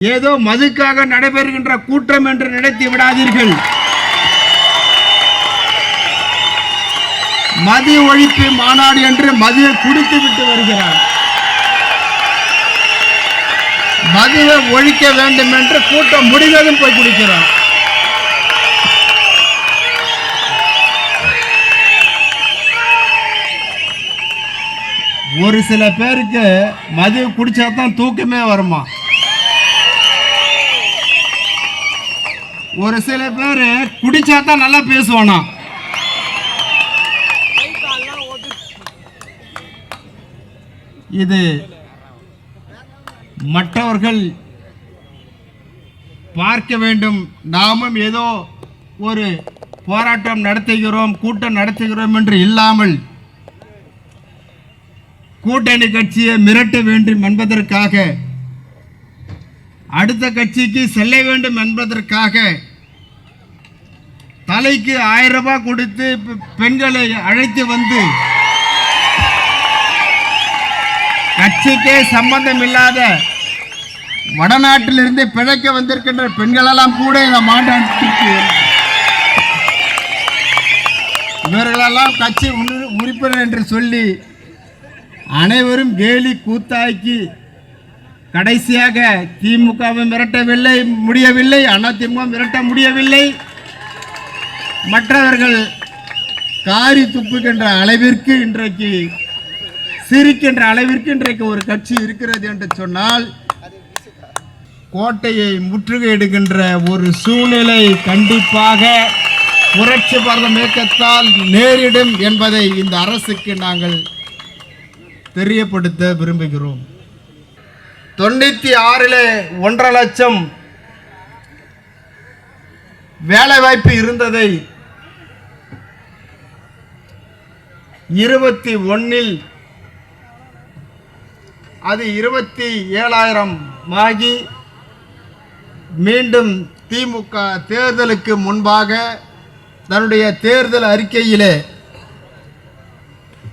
ஏதோ மதுக்காக நடைபெறுகின்ற கூட்டம் என்று நினைத்து விடாதீர்கள். மது ஒழிப்பு மாநாடு என்று மதுவை குடித்து விட்டு வருகிறார். மதுவை ஒழிக்க வேண்டும் என்று கூட்டம் முடிந்ததும் போய் குடிக்கிறார். ஒரு சில பேருக்கு மது குடிச்சா தான் தூக்கமே வருமா? ஒரு சில பேர் குடிச்சா தான் நல்லா பேசுவானா? இது மற்றவர்கள் பார்க்க வேண்டும். நாமும் ஏதோ ஒரு போராட்டம் நடத்துகிறோம் கூட்டம் நடத்துகிறோம் என்று இல்லாமல் கூட்டணி கட்சியை மிரட்ட வேண்டும் என்பதற்காக அடுத்த கட்சிக்கு செல்ல வேண்டும் என்பதற்காக தலைக்கு ஆயிரம் ரூபாய் கொடுத்து பெ- பெண்களை அழைத்து வந்து கட்சிக்கே சம்பந்தம் இல்லாத வடநாட்டிலிருந்து பிழைக்க வந்திருக்கின்ற பெண்களெல்லாம் கூட இந்த மாநாட்டுக்கு இவர்களெல்லாம் கட்சி உறுப்பினர் என்று சொல்லி அனைவரும் கேலி கூத்தாக்கி கடைசியாக திமுகவை மிரட்டவில்லை முடியவில்லை அதிமுக மிரட்ட முடியவில்லை. மற்றவர்கள் காரி துப்புகின்ற அளவிற்கு இன்றைக்கு சிரிக்கின்ற அளவிற்கு இன்றைக்கு ஒரு கட்சி இருக்கிறது என்று சொன்னால் கோட்டையை முற்றுகையிடுகின்ற ஒரு சூழ்நிலை கண்டிப்பாக புரட்சி பாரதம் இயக்கத்தால் நேரிடும் என்பதை இந்த அரசுக்கு நாங்கள் தெரியப்படுத்த விரும்புகிறோம். தொண்ணூற்றி ஆறில் ஒன்றரை லட்சம் வேலைவாய்ப்பு இருந்ததை இருபத்தி ஒன்னில் அது இருபத்தி ஏழாயிரம் ஆகி மீண்டும் திமுக தேர்தலுக்கு முன்பாக தன்னுடைய தேர்தல் அறிக்கையிலே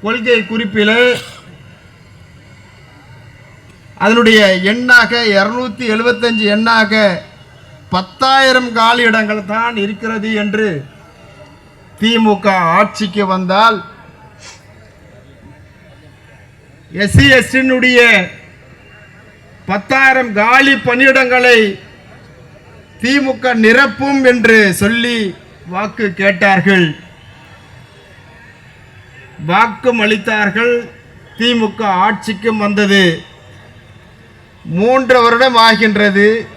கொள்கை குறிப்பிலே அதனுடைய எண்ணாக இரநூத்தி எழுபத்தஞ்சு எண்ணாக பத்தாயிரம் காலி இடங்கள் தான் இருக்கிறது என்று திமுக ஆட்சிக்கு வந்தால் எஸ்சி எஸ்டினுடைய பத்தாயிரம் காலி பணியிடங்களை திமுக நிரப்பும் என்று சொல்லி வாக்கு கேட்டார்கள். வாக்கும் அளித்தார்கள் திமுக ஆட்சிக்கும் வந்தது. மூன்று வருடம் ஆகின்றது.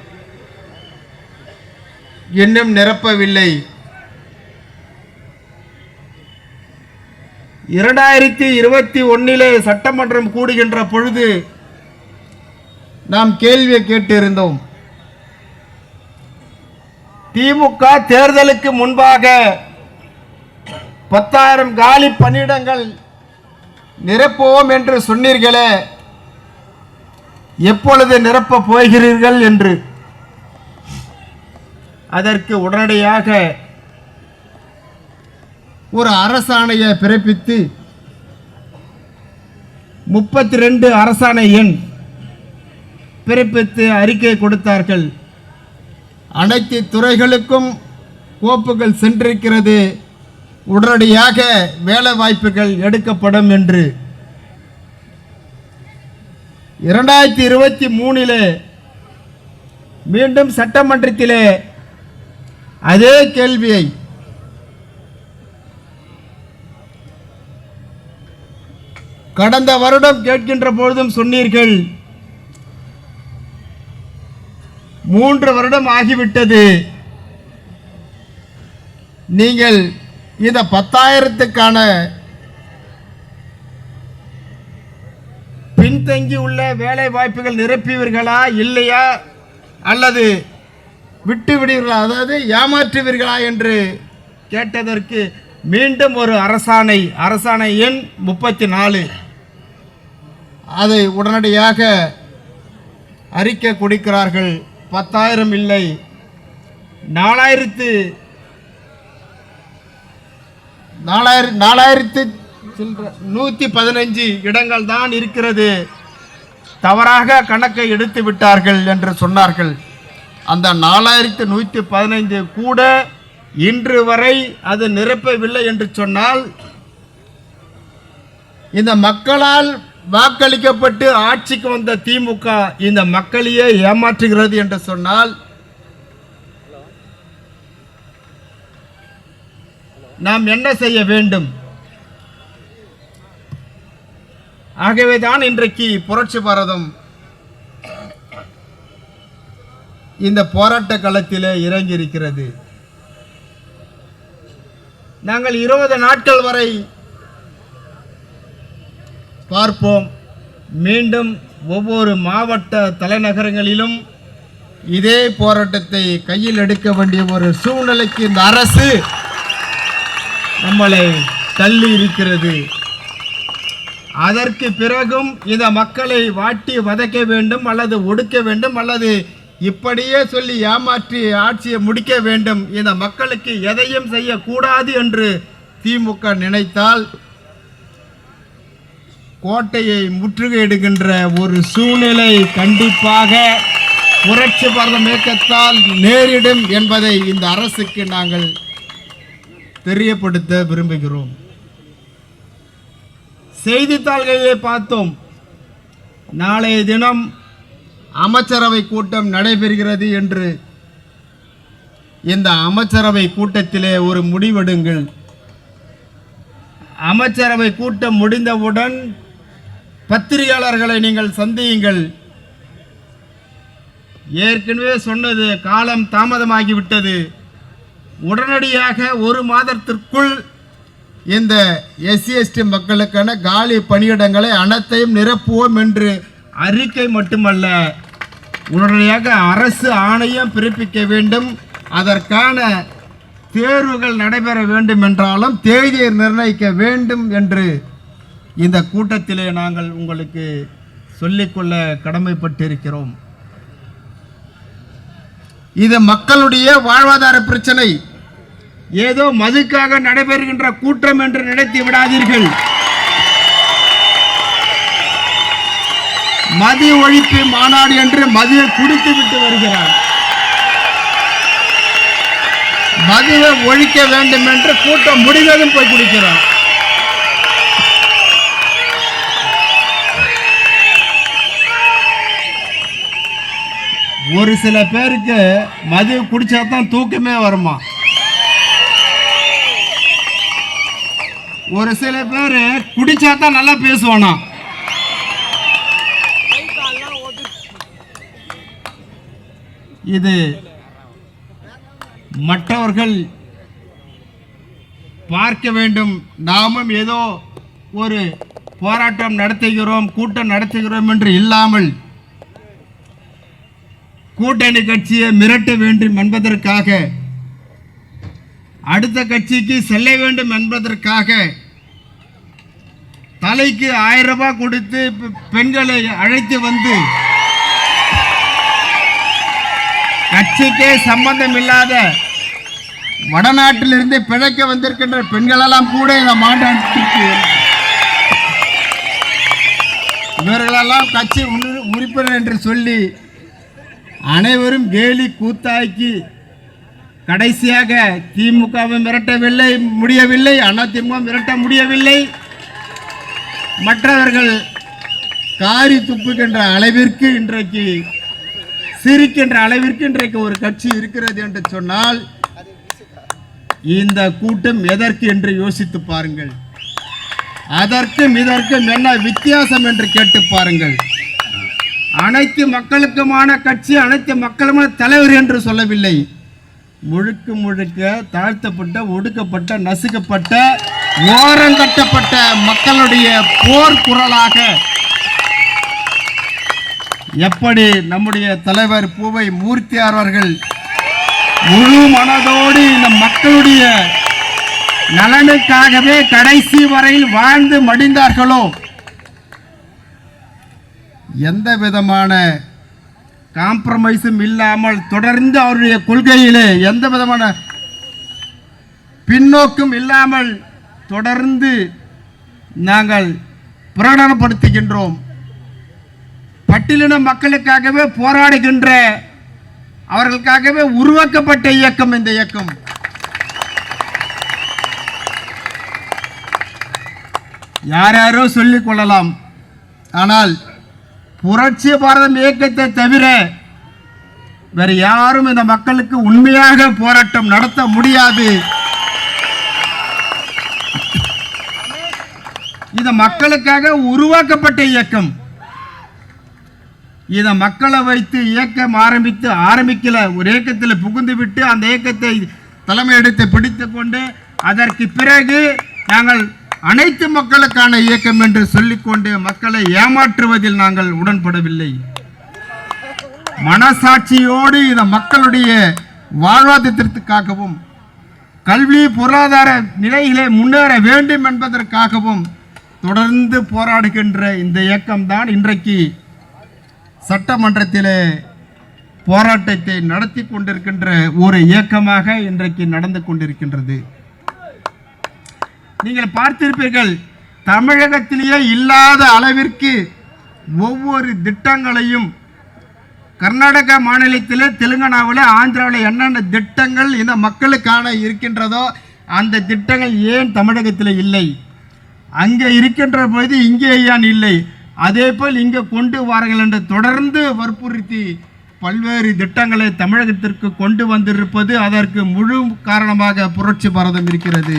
இன்னும் நிரப்பவில்லை. இரண்டாயிரத்தி இருபத்தி ஒன்னிலே சட்டமன்றம் கூடுகின்ற பொழுது நாம் கேள்வியை கேட்டிருந்தோம். திமுக தேர்தலுக்கு முன்பாக பத்தாயிரம் காலி பணியிடங்கள் நிரப்புவோம் என்று சொன்னீர்களே. எப்பொழுது நிரப்பப் போகிறீர்கள் என்று? அதற்கு உடனடியாக ஒரு அரசாணையை பிறப்பித்து முப்பத்தி ரெண்டு அரசாணை எண் பிறப்பித்து அறிக்கை கொடுத்தார்கள். அனைத்து துறைகளுக்கும் கோப்புகள் சென்றிருக்கிறது. உடனடியாக வேலை வாய்ப்புகள் எடுக்கப்படும் என்று. இரண்டாயிரத்தி இருபத்தி மூணிலே மீண்டும் சட்டமன்றத்திலே அதே கேள்வியை கடந்த வருடம் கேட்கின்ற பொழுதும் சொன்னீர்கள். மூன்று வருடம் ஆகிவிட்டது. நீங்கள் இந்த பத்தாயிரத்துக்கான பின்தங்கி உள்ள வேலை வாய்ப்புகள் நிரப்பிவீர்களா இல்லையா? அல்லது விட்டு விடுவீர்களா அதாவது ஏமாற்றுவீர்களா என்று கேட்டதற்கு மீண்டும் ஒரு அரசாணை அரசாணை எண் முப்பத்தி நாலு அதை உடனடியாக அறிக்கை கொடுக்கிறார்கள். பத்தாயிரம் இல்லை. நாலாயிரத்து நாலாயிரம் நாலாயிரத்து நூற்றி பதினஞ்சு இடங்கள் தான் இருக்கிறது. தவறாக கணக்கை எடுத்து விட்டார்கள் என்று சொன்னார்கள். அந்த நாலாயிரத்தி நூற்றி பதினைந்து கூட இன்று வரை அது நிரப்பவில்லை என்று சொன்னால் இந்த மக்களால் வாக்களிக்கப்பட்டு ஆட்சிக்கு வந்த திமுக இந்த மக்களையே ஏமாற்றுகிறது என்று சொன்னால் நாம் என்ன செய்ய வேண்டும்? ஆகவேதான் இன்றைக்கு புரட்சி பாரதம் இந்த போராட்ட களத்திலே இறங்கி இருக்கிறது நாங்கள் இருபது நாட்கள் வரை பார்ப்போம். மீண்டும் ஒவ்வொரு மாவட்ட தலைநகரங்களிலும் இதே போராட்டத்தை கையில் எடுக்க வேண்டிய ஒரு சூழ்நிலைக்கு இந்த அரசு நம்மளை தள்ளி இருக்கிறது. அதற்கு பிறகும் இந்த மக்களை வாட்டி வதைக்க வேண்டும் அல்லது ஒடுக்க வேண்டும் அல்லது இப்படியே சொல்லி ஏமாற்றி ஆட்சியை முடிக்க வேண்டும். இந்த மக்களுக்கு எதையும் செய்யக்கூடாது என்று திமுக நினைத்தால் கோட்டையை முற்றுகையிடுகின்ற ஒரு சூழ்நிலை கண்டிப்பாக புரட்சி பாரதம் இயக்கத்தால் நேரிடும் என்பதை இந்த அரசுக்கு நாங்கள் தெரியப்படுத்த விரும்புகிறோம். செய்தித்தாள்களிலே பார்த்தோம். நாளைய தினம் அமைச்சரவை கூட்டம் நடைபெறுகிறது என்று. இந்த அமைச்சரவை கூட்டத்திலே ஒரு முடிவெடுங்கள். அமைச்சரவை கூட்டம் முடிந்தவுடன் பத்திரிகையாளர்களை நீங்கள் சந்தியுங்கள். ஏற்கனவே சொன்னது காலம் தாமதமாகிவிட்டது. உடனடியாக ஒரு மாதத்திற்குள் இந்த எஸ்சி எஸ்டி மக்களுக்கான காலி பணியிடங்களை அனைத்தையும் நிரப்புவோம் என்று அறிக்கை மட்டுமல்ல உடனடியாக அரசு ஆணையம் பிறப்பிக்க வேண்டும். அதற்கான தேர்வுகள் நடைபெற வேண்டும் என்றாலும் தேதியை நிர்ணயிக்க வேண்டும் என்று இந்த கூட்டத்திலே நாங்கள் உங்களுக்கு சொல்லிக்கொள்ள கடமைப்பட்டிருக்கிறோம். இது மக்களுடைய வாழ்வாதார பிரச்சனை. ஏதோ மதுக்காக நடைபெறுகின்ற கூட்டம் என்று நினைத்து விடாதீர்கள். மது ஒழிப்பு மாநாடு என்று மதுவை குடித்து விட்டு வருகிறார். மதுவை ஒழிக்க வேண்டும் என்று கூட்டம் முடிந்ததும் போய் குடிக்கிறார். ஒரு சில பேருக்கு மது குடிச்சா தான் தூக்கமே வருமா? ஒரு சில பேர் குடிச்சா தான் நல்லா பேசுவானா? இது மற்றவர்கள் பார்க்க வேண்டும். நாமும் ஏதோ ஒரு போராட்டம் நடத்துகிறோம் கூட்டம் நடத்துகிறோம் என்று இல்லாமல் கூட்டணி கட்சியை மிரட்ட வேண்டும் என்பதற்காக அடுத்த கட்சிக்கு செல்ல வேண்டும் என்பதற்காக தலைக்கு ஆயிரம் ரூபாய் கொடுத்து பெ- பெண்களை அழைத்து வந்து கட்சிக்கே சம்பந்தம் இல்லாத வடநாட்டிலிருந்து பிழைக்க வந்திருக்கின்ற பெண்களெல்லாம் கூட இந்த மாநாட்டிற்கு இவர்களெல்லாம் கட்சி உறுப்பினர் என்று சொல்லி அனைவரும் கேலி கூத்தாக்கி கடைசியாக திமுகவை மிரட்டவில்லை முடியவில்லை அதிமுக மிரட்ட முடியவில்லை. மற்றவர்கள் காரி துப்புகின்ற அளவிற்கு இன்றைக்கு சிரிக்கின்ற அளவிற்கு இன்றைக்கு ஒரு கட்சி இருக்கிறது என்று சொன்னால் இந்த கூட்டம் எதற்கு என்று யோசித்து பாருங்கள். அதற்கும் இதற்கும் என்ன வித்தியாசம் என்று கேட்டு பாருங்கள். அனைத்து மக்களுக்குமான கட்சி அனைத்து மக்களுமான தலைவர் என்று சொல்லவில்லை. முழுக்க முழுக்க தாழ்த்தப்பட்ட ஒடுக்கப்பட்ட நசுக்கப்பட்ட ஓரங்கட்டப்பட்ட மக்களுடைய போர் குரலாக எப்படி நம்முடைய தலைவர் பூவை மூர்த்தியார் அவர்கள் முழு மனதோடு இந்த மக்களுடைய நலனுக்காகவே கடைசி வரையில் வாழ்ந்து மடிந்தார்களோ? எந்த விதமான காம்ப்ரமைஸும் இல்லாமல் தொடர்ந்து அவருடைய கொள்கையிலே எந்த விதமான பின்னோக்கும் இல்லாமல் தொடர்ந்து நாங்கள் பிரகடனப்படுத்துகின்றோம் பட்டியலின மக்களுக்காகவே போராடுகின்ற அவர்களுக்காகவே உருவாக்கப்பட்ட இயக்கம் இந்த இயக்கம். யார் யாரோ சொல்லிக் கொள்ளலாம். ஆனால் புரட்சி பாரதம் இயக்கத்தை தவிர வேறு யாரும் இந்த மக்களுக்கு உண்மையாக போராட்டம் நடத்த முடியாது. இது மக்களுக்காக உருவாக்கப்பட்ட இயக்கம். இதை மக்களை வைத்து இயக்கம் ஆரம்பித்து ஆரம்பிக்கல. ஒரு இயக்கத்தில் புகுந்து விட்டு அந்த இயக்கத்தை தலைமையிடத்தை பிடித்து கொண்டு அதற்கு பிறகு நாங்கள் அனைத்து மக்களுக்கான இயக்கம் என்று சொல்லிக்கொண்டு மக்களை ஏமாற்றுவதில் நாங்கள் உடன்படவில்லை. மனசாட்சியோடு இந்த மக்களுடைய வாழ்வாதாரத்திற்காகவும் கல்வி பொருளாதார நிலையிலே முன்னேற வேண்டும் என்பதற்காகவும் தொடர்ந்து போராடுகின்ற இந்த இயக்கம்தான் இன்றைக்கு சட்டமன்றத்திலே போராட்டத்தை நடத்தி கொண்டிருக்கின்ற ஒரு இயக்கமாக இன்றைக்கு நடந்து கொண்டிருக்கின்றது. நீங்கள் பார்த்திருப்பீர்கள் தமிழகத்திலேயே இல்லாத அளவிற்கு ஒவ்வொரு திட்டங்களையும் கர்நாடக மாநிலத்தில் தெலுங்கானாவில் ஆந்திராவில் என்னென்ன திட்டங்கள் இந்த மக்களுக்கான இருக்கின்றதோ அந்த திட்டங்கள் ஏன் தமிழகத்தில் இல்லை? அங்கே இருக்கின்ற பொழுது இங்கே ஏன் இல்லை? அதே போல் இங்கே கொண்டு வாருங்கள் என்று தொடர்ந்து வற்புறுத்தி பல்வேறு திட்டங்களை தமிழகத்திற்கு கொண்டு வந்திருப்பது அதற்கு முழு காரணமாக புரட்சி பாரதம் இருக்கிறது.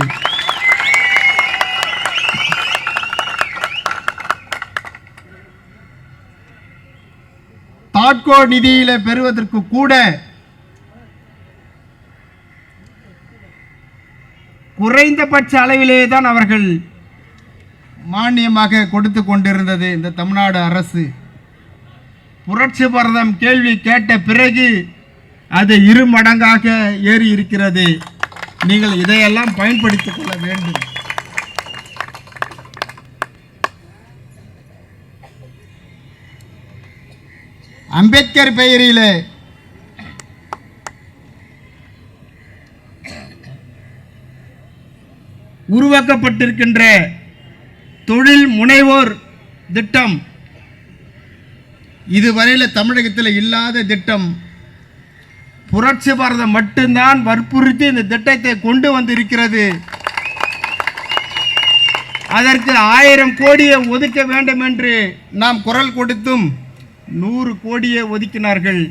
தாட்கோ நிதியில பெறுவதற்கு கூட குறைந்தபட்ச அளவிலே தான் அவர்கள் மானியமாக கொடுத்து கொண்டிருந்தது இந்த தமிழ்நாடு அரசு. புரட்சி பரதம் கேள்வி கேட்ட பிறகு அது இரு மடங்காக ஏறி இருக்கிறது நீங்கள் இதையெல்லாம் பயன்படுத்திக் கொள்ள வேண்டும். அம்பேத்கர் பெயரிலே. உருவாக்கப்பட்டிருக்கின்ற தொழில் முனைவோர் திட்டம். இதுவரையில் தமிழகத்தில் இல்லாத திட்டம். புரட்சி பாரதம் மட்டும்தான் வற்புறுத்தி இந்த திட்டத்தை கொண்டு வந்திருக்கிறது. அதற்கு ஆயிரம் கோடியை ஒதுக்க வேண்டும் என்று நாம் குரல் கொடுத்தும் நூறு கோடியை ஒதுக்கினார்கள்.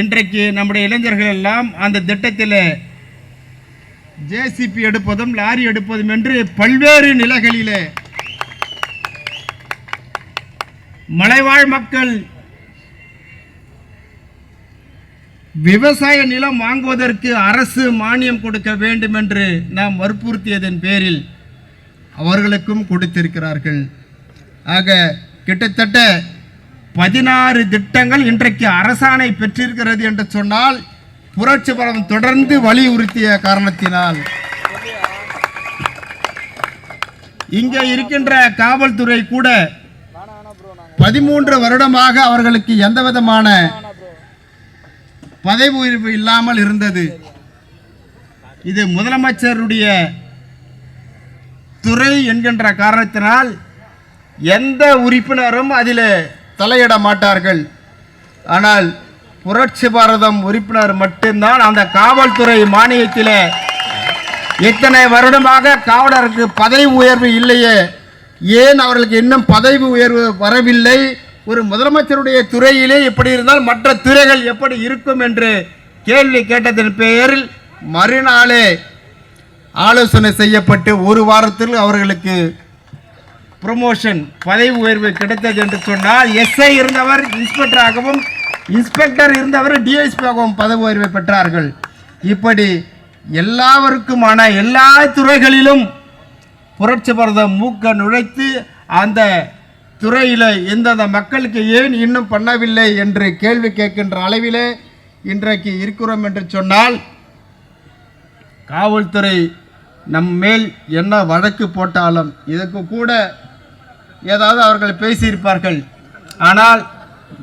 இன்றைக்கு நம்முடைய இளைஞர்கள் எல்லாம் அந்த திட்டத்தில் ஜேசிபி எடுப்பதும் லாரி எடுப்பதும் என்று பல்வேறு நிலைகளிலே மலைவாழ் மக்கள் விவசாய நிலம் வாங்குவதற்கு அரசு மானியம் கொடுக்க வேண்டும் என்று நாம் வற்புறுத்தியதன் பேரில் அவர்களுக்கும் கொடுத்திருக்கிறார்கள். ஆக கிட்டத்தட்ட பதினாறு திட்டங்கள் இன்றைக்கு அரசாணை பெற்றிருக்கிறது என்று சொன்னால் புரட்சி பலம் தொடர்ந்து வலியுறுத்திய காரணத்தினால். இங்கே இருக்கின்ற காவல்துறை கூட பதிமூன்று வருடமாக அவர்களுக்கு எந்த விதமான பதவி உயர்வு இல்லாமல் இருந்தது. இது முதலமைச்சருடைய துறை என்கின்ற காரணத்தினால் எந்த உறுப்பினரும் அதில் தலையிட மாட்டார்கள். ஆனால் புரட்சி பாரதம் உறுப்பினர் மட்டும்தான் அந்த காவல்துறை மானியத்தில் இத்தனை வருடமாக காவலருக்கு பதவி உயர்வு இல்லையே. ஏன் அவர்களுக்கு இன்னும் பதவி உயர்வு வரவில்லை? ஒரு முதலமைச்சருடைய துறையிலே இப்படி இருந்தால் மற்ற துறைகள் எப்படி இருக்கும் என்று கேள்வி கேட்டதன் பெயரில் மறுநாளே ஆலோசனை செய்யப்பட்டு ஒரு வாரத்தில் அவர்களுக்கு ப்ரொமோஷன் பதவி உயர்வு கிடைத்தது என்று சொன்னால் எஸ்ஐ இருந்தவர் இன்ஸ்பெக்டராகவும் இன்ஸ்பெக்டர் இருந்தவர் டிஎஸ்பியாகவும் பதவி உயர்வை பெற்றார்கள். இப்படி எல்லாருக்குமான எல்லா துறைகளிலும் புரட்சி பரதம் மூக்க நுழைத்து அந்த துறையில் எந்தெந்த மக்களுக்கு ஏன் இன்னும் பண்ணவில்லை என்று கேள்வி கேட்கின்ற அளவிலே இன்றைக்கு இருக்கிறோம் என்று சொன்னால் காவல்துறை நம் மேல் என்ன வழக்கு போட்டாலும் இதற்கு கூட ஏதாவது அவர்கள் பேசியிருப்பார்கள். ஆனால்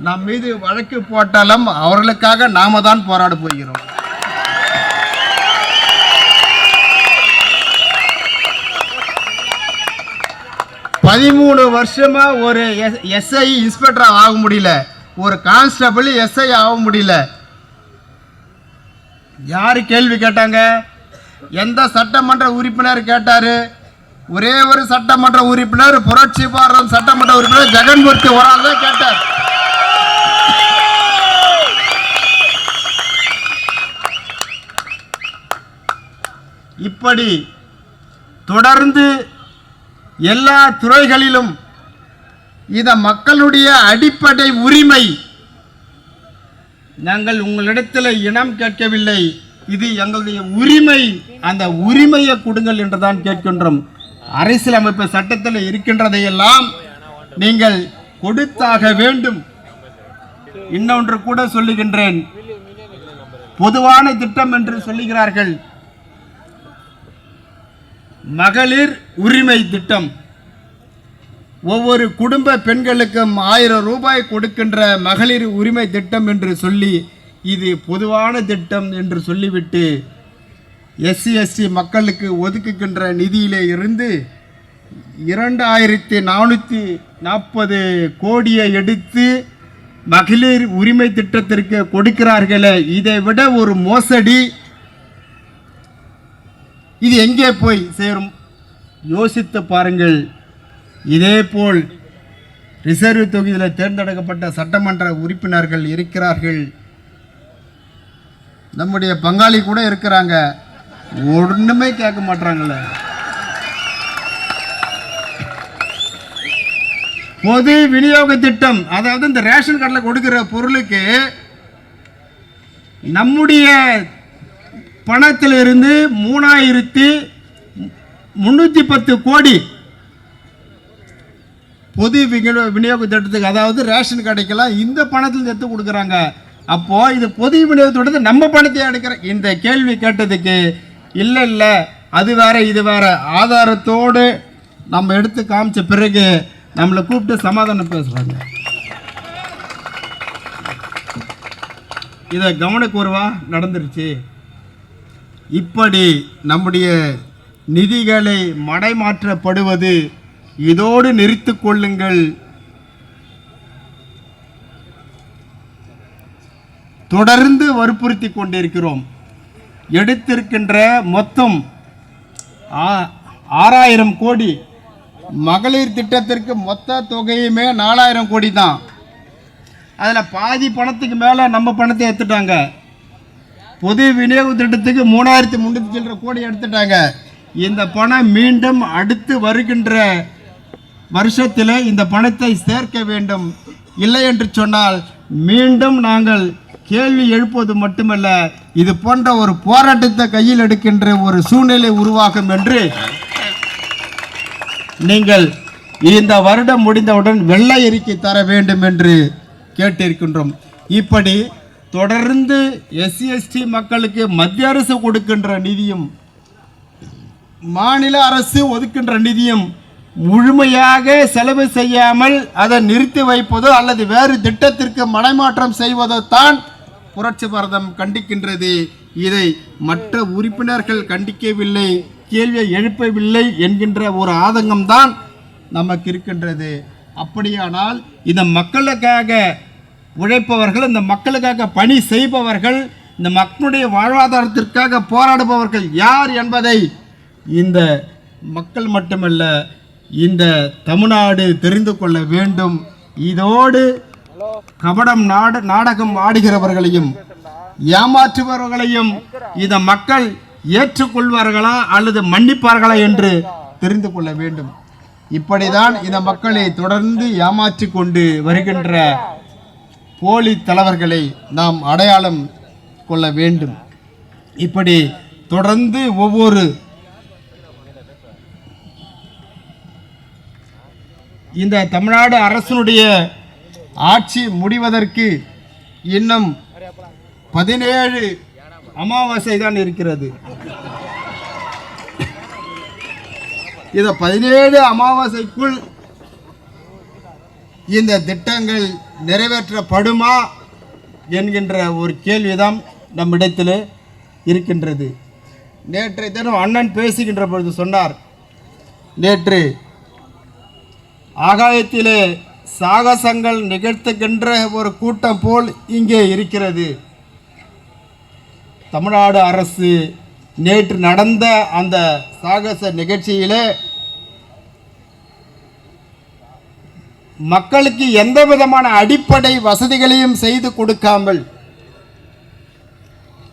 நம் மீது வழக்கு போட்டாலும் அவர்களுக்காக நாம தான் போராட போகிறோம். பதிமூணு வருஷமா ஒரு எஸ்ஐ இன்ஸ்பெக்டர் ஆக முடியல. ஒரு கான்ஸ்டபிள் எஸ்ஐ ஆக முடியல. யாரு கேள்வி கேட்டாங்க? எந்த சட்டமன்ற உறுப்பினர் கேட்டாரு? ஒரே ஒரு சட்டமன்ற உறுப்பினர் புரட்சி பாரதம் சட்டமன்ற உறுப்பினர் ஜெகன்மூர்த்தி ஒரு ஆள் தான் கேட்டார். இப்படி தொடர்ந்து எல்லா துறைகளிலும் இத மக்களுடைய அடிப்படை உரிமை நாங்கள் உங்களிடத்தில் இனம் கேட்கவில்லை. இது எங்களுடைய உரிமை. அந்த உரிமையை கொடுங்கள் என்றுதான் கேட்கின்றோம். அரசியலமைப்பு சட்டத்தில் இருக்கின்றதையெல்லாம் நீங்கள் கொடுத்தாக வேண்டும். இன்னொன்று கூட சொல்லுகின்றேன். பொதுவான திட்டம் என்று சொல்லுகிறார்கள். மகளிர் உரிமை திட்டம். ஒவ்வொரு குடும்ப பெண்களுக்கும் ஆயிரம் ரூபாய் கொடுக்கின்ற மகளிர் உரிமை திட்டம் என்று சொல்லி இது பொதுவான திட்டம் என்று சொல்லிவிட்டு எஸ்சி எஸ்டி மக்களுக்கு ஒதுக்குகின்ற நிதியிலே இருந்து இரண்டாயிரத்தி நானூற்றி நாற்பது கோடியை எடுத்து மகளிர் உரிமை திட்டத்திற்கு கொடுக்கிறார்களே இதை விட ஒரு மோசடி. இது எங்கே போய் சேரும்? யோசித்து பாருங்கள். இதேபோல் ரிசர்வ் தொகுதியில் தேர்ந்தெடுக்கப்பட்ட சட்டமன்ற உறுப்பினர்கள் இருக்கிறார்கள். நம்முடைய பங்காளி கூட இருக்கிறாங்க. ஒண்ணுமே கேட்க மாட்டாங்கல்ல பொது விநியோக திட்டம் அதாவது இந்த ரேஷன் கார்டில் கொடுக்கிற பொருளுக்கு நம்முடைய பணத்திலிருந்து மூணாயிரத்தி முன்னூற்றி பத்து கோடி பொது விநியோ விநியோக திட்டத்துக்கு அதாவது ரேஷன் கடைக்கெல்லாம் இந்த பணத்தில் எடுத்து கொடுக்குறாங்க. அப்போது இது பொது விநியோகத்தோடு நம்ம பணத்தை எடுக்கிற இந்த கேள்வி கேட்டதுக்கு இல்லை இல்லை அது வேற இது வேற. ஆதாரத்தோடு நம்ம எடுத்து காமிச்ச பிறகு நம்மளை கூப்பிட்டு சமாதானம் பேசுறாங்க. இதை கவனக்கூர்வா நடந்துருச்சு. இப்படி நம்முடைய நிதிகளை மடைமாற்றப்படுவது இதோடு நிறுத்து கொள்ளுங்கள். தொடர்ந்து வற்புறுத்தி கொண்டிருக்கிறோம். எடுத்திருக்கின்ற மொத்தம் ஆ- ஆறாயிரம் கோடி. மகளிர் திட்டத்திற்கு மொத்த தொகையுமே நாலாயிரம் கோடி தான் அதில் பாதி பணத்துக்கு மேலே நம்ம பணத்தை எடுத்துட்டாங்க. பொது விநியோக திட்டத்துக்கு மூணாயிரத்தி முந்நூற்றி சில்லற கோடி எடுத்துட்டாங்க. இந்த பணம் மீண்டும் அடுத்து வருகின்ற வருஷத்தில் இந்த பணத்தை சேர்க்க வேண்டும். இல்லை என்று சொன்னால் மீண்டும் நாங்கள் கேள்வி எழுப்புவது மட்டுமல்ல இது போன்ற ஒரு போராட்டத்தை கையில் எடுக்கின்ற ஒரு சூழ்நிலை உருவாகும் என்று நீங்கள் இந்த வருடம் முடிந்தவுடன் வெள்ளை அறிக்கை தர வேண்டும் என்று கேட்டிருக்கின்றோம். இப்படி தொடர்ந்து எஸ்சி எஸ்டி மக்களுக்கு மத்திய அரசு கொடுக்கின்ற நிதியும் மாநில அரசு ஒதுக்கின்ற நிதியும் முழுமையாக செலவு செய்யாமல் அதை நிறுத்தி வைப்பதோ அல்லது வேறு திட்டத்திற்கு மனைமாற்றம் செய்வதோ தான் புரட்சி பாரதம் கண்டிக்கின்றது. இதை மற்ற உறுப்பினர்கள் கண்டிக்கவில்லை கேள்வியை எழுப்பவில்லை என்கின்ற ஒரு ஆதங்கம்தான் நமக்கு இருக்கின்றது. அப்படியானால் இந்த மக்களுக்காக உழைப்பவர்கள் இந்த மக்களுக்காக பணி செய்பவர்கள் இந்த மக்களுடைய வாழ்வாதாரத்திற்காக போராடுபவர்கள் யார் என்பதை இந்த மக்கள் மட்டுமல்ல இந்த தமிழ்நாடு தெரிந்து கொள்ள வேண்டும். இதோடு கபடம் நாட நாடகம் ஆடுகிறவர்களையும் ஏமாற்றுபவர்களையும் இந்த மக்கள் ஏற்றுக்கொள்வார்களா அல்லது மன்னிப்பார்களா என்று தெரிந்து கொள்ள வேண்டும். இப்படிதான் இந்த மக்களை தொடர்ந்து ஏமாற்றி கொண்டு வருகின்ற போலி தலைவர்களை நாம் அடையாளம் கொள்ள வேண்டும். இப்படி தொடர்ந்து ஒவ்வொரு இந்த தமிழ்நாடு அரசனுடைய ஆட்சி முடிவதற்கு இன்னும் பதினேழு அமாவாசை தான் இருக்கிறது. இந்த பதினேழு அமாவாசைக்குள் இந்த திட்டங்கள் நிறைவேற்றப்படுமா என்கின்ற ஒரு கேள்விதான் நம்மிடத்தில் இருக்கின்றது. நேற்றைய தினம் அண்ணன் பேசுகின்ற பொழுது சொன்னார் நேற்று ஆகாயத்திலே சாகசங்கள் நிகழ்த்துகின்ற ஒரு கூட்டம் போல் இங்கே இருக்கிறது. தமிழ்நாடு அரசு நேற்று நடந்த அந்த சாகச நிகழ்ச்சியிலே மக்களுக்கு எந்த விதமான அடிப்படை வசதிகளையும் செய்து கொடுக்காமல்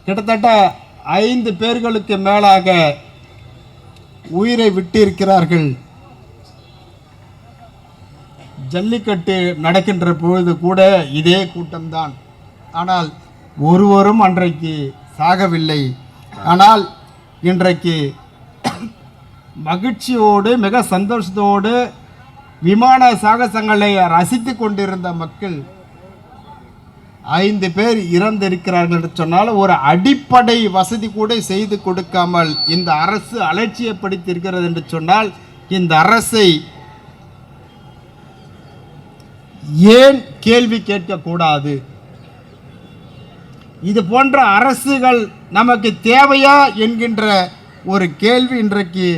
கிட்டத்தட்ட ஐந்து பேர்களுக்கு மேலாக உயிரை விட்டிருக்கிறார்கள். ஜல்லிக்கட்டு நடக்கின்ற பொழுது கூட இதே கூட்டம்தான். ஆனால் ஒருவரும் அன்றைக்கு சாகவில்லை. ஆனால் இன்றைக்கு மகிழ்ச்சியோடு மிக சந்தோஷத்தோடு விமான சாகசங்களை ரசித்து கொண்டிருந்த மக்கள் ஐந்து பேர் இறந்திருக்கிறார்கள் என்று சொன்னால் ஒரு அடிப்படை வசதி கூட செய்து கொடுக்காமல் இந்த அரசு அலட்சியப்படுத்தி இருக்கிறது என்று சொன்னால் இந்த அரசை ஏன் கேள்வி கேட்கக்கூடாது? இது போன்ற அரசுகள் நமக்கு தேவையா என்கின்ற ஒரு கேள்வி இன்றைக்கு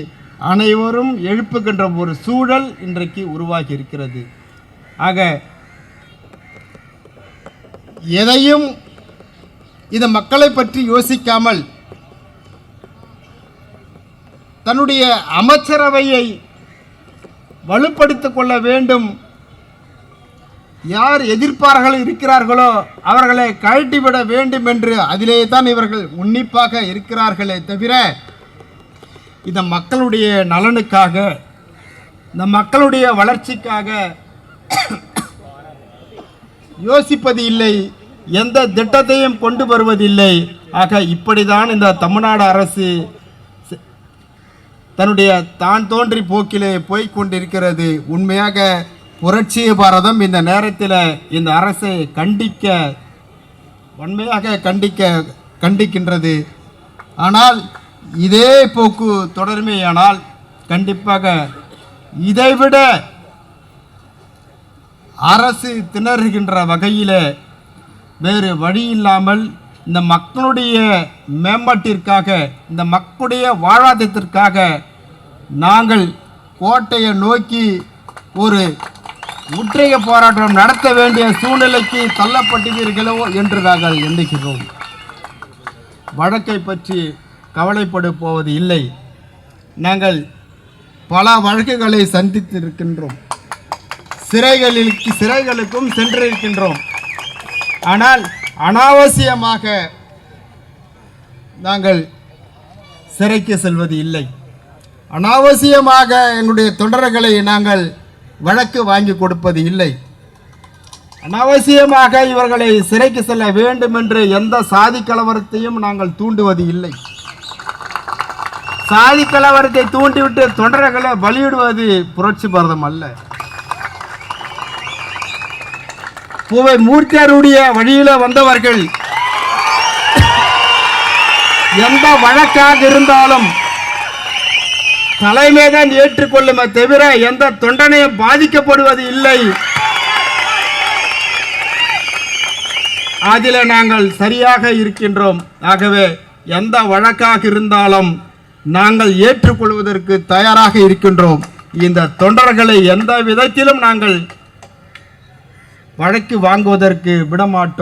அனைவரும் எழுப்புகின்ற ஒரு சூழல் இன்றைக்கு உருவாகி இருக்கிறது. ஆக எதையும் இந்த மக்களை பற்றி யோசிக்காமல் தன்னுடைய அமைச்சரவையை வலுப்படுத்திக் கொள்ள வேண்டும் யார் எதிர்ப்பார்கள் இருக்கிறார்களோ அவர்களை கழட்டிவிட வேண்டும் என்று அதிலே தான் இவர்கள் உன்னிப்பாக இருக்கிறார்களே தவிர இந்த மக்களுடைய நலனுக்காக இந்த மக்களுடைய வளர்ச்சிக்காக யோசிப்பது இல்லை எந்த திட்டத்தையும் கொண்டு வருவதில்லை. ஆக இப்படிதான் இந்த தமிழ்நாடு அரசு தன்னுடைய தான் தோன்றி போக்கிலே போய்கொண்டிருக்கிறது உண்மையாக புரட்சிய பாரதம் இந்த நேரத்தில் இந்த அரசை கண்டிக்க வன்மையாக கண்டிக்க கண்டிக்கின்றது. ஆனால் இதே போக்கு தொடர்மையானால் கண்டிப்பாக இதைவிட அரசு திணறுகின்ற வகையில் வேறு வழி இல்லாமல் இந்த மக்களுடைய மேம்பாட்டிற்காக இந்த மக்களுடைய வாழாதத்திற்காக நாங்கள் கோட்டையை நோக்கி ஒரு முற்றுகை போராட்டம் நடத்த வேண்டிய சூழ்நிலைக்கு தள்ளப்பட்டீர்களோ என்று நாங்கள் எண்ணுகிறோம். வழக்கை பற்றி கவலைப்பட போவது இல்லை. நாங்கள் பல வழக்குகளை சந்தித்திருக்கின்றோம். சிறைகளில் சிறைகளுக்கும் சென்றிருக்கின்றோம். ஆனால் அனாவசியமாக நாங்கள் சிறைக்கு செல்வது இல்லை. அனாவசியமாக எங்களுடைய தொண்டர்களை நாங்கள் வழக்கு வாங்கி கொடுப்பது இல்லை. அனாவசியமாக இவர்களை சிறைக்கு செல்ல வேண்டும் என்று எந்த சாதி கலவரத்தையும் நாங்கள் தூண்டுவது இல்லை. சாதி கலவரத்தை தூண்டிவிட்டு தொண்டர்களை பலியிடுவது புரட்சி பாரதம் அல்ல. பூவை மூர்த்தியாருடைய வழியில வந்தவர்கள் எந்த வழக்காக இருந்தாலும் தலைமைதான் ஏற்றுக்கொள்ளுமே தவிர எந்த தொண்டனையும் பாதிக்கப்படுவது இல்லை. அதில் நாங்கள் சரியாக இருக்கின்றோம். ஆகவே எந்த வழக்காக இருந்தாலும் நாங்கள் ஏற்றுக்கொள்வதற்கு தயாராக இருக்கின்றோம். இந்த தொண்டர்களை எந்த விதத்திலும் நாங்கள் வழக்கு வாங்குவதற்கு விடமாட்டோம்.